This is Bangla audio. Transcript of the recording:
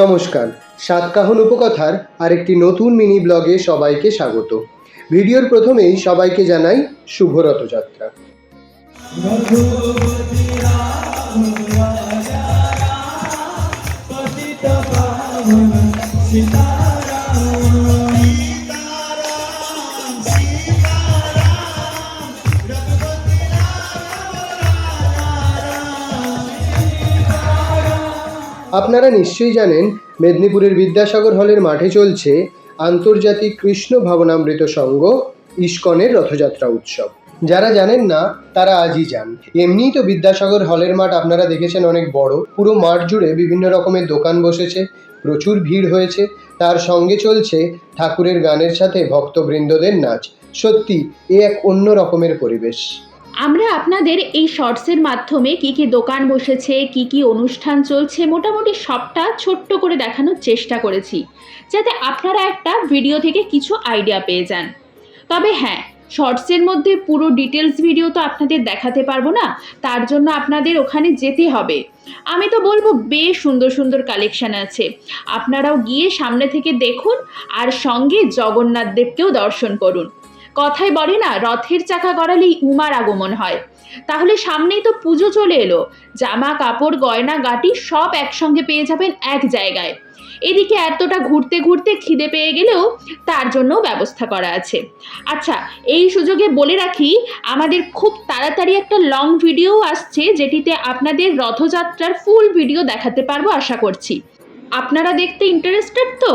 নমস্কার, সাতকাহন উপকথার আরেকটি নতুন মিনি ব্লগে সবাইকে স্বাগত। ভিডিওর প্রথমেই সবাইকে জানাই শুভ রথযাত্রা আপনারা নিশ্চয়ই জানেন, মেদিনীপুরের বিদ্যাসাগর হলের মাঠে চলছে আন্তর্জাতিক কৃষ্ণ ভাবনামৃত সংঘ ইস্কনের রথযাত্রা উৎসব। যারা জানেন না, তারা আজই যান। এমনিই তো বিদ্যাসাগর হলের মাঠ আপনারা দেখেছেন অনেক বড়। পুরো মাঠ জুড়ে বিভিন্ন রকমের দোকান বসেছে, প্রচুর ভিড় হয়েছে। তার সঙ্গে চলছে ঠাকুরের গানের সাথে ভক্তবৃন্দদের নাচ। সত্যি, এ এক অন্য রকমের পরিবেশ। আমরা আপনাদের এই শর্টসের মাধ্যমে কি কি দোকান বসেছে, কি কি অনুষ্ঠান চলছে, মোটামুটি সবটা ছোট্ট করে দেখানোর চেষ্টা করেছি, যাতে আপনারা একটা ভিডিও থেকে কিছু আইডিয়া পেয়ে যান। তবে হ্যাঁ শর্টসের মধ্যে পুরো ডিটেলস ভিডিও তো আপনাদের দেখাতে পারব না, তার জন্য আপনাদের ওখানে যেতে হবে। আমি তো বলব, বেশ সুন্দর সুন্দর কালেকশন আছে। আপনারাও গিয়ে সামনে থেকে দেখুন, আর সঙ্গে জগন্নাথ দেবকেও দর্শন করুন। কথায় বলে না, রথের চাকা গড়ালেই উমার আগমন হয়। তাহলে সামনেই তো পুজো চলে এলো। জামা, কাপড়, গয়না, গাটি সব একসঙ্গে পেয়ে যাবেন এক জায়গায়। এদিকে এতটা ঘুরতে ঘুরতে খিদে পেয়ে গেলেও তার জন্য ব্যবস্থা করা আছে। আচ্ছা এই সুযোগে বলে রাখি, আমাদের খুব তাড়াতাড়ি একটা লং ভিডিও আসছে, যেটিতে আপনাদের রথযাত্রার ফুল ভিডিও দেখাতে পারব আশা করছি। আপনারা দেখতে ইন্টারেস্টেড তো?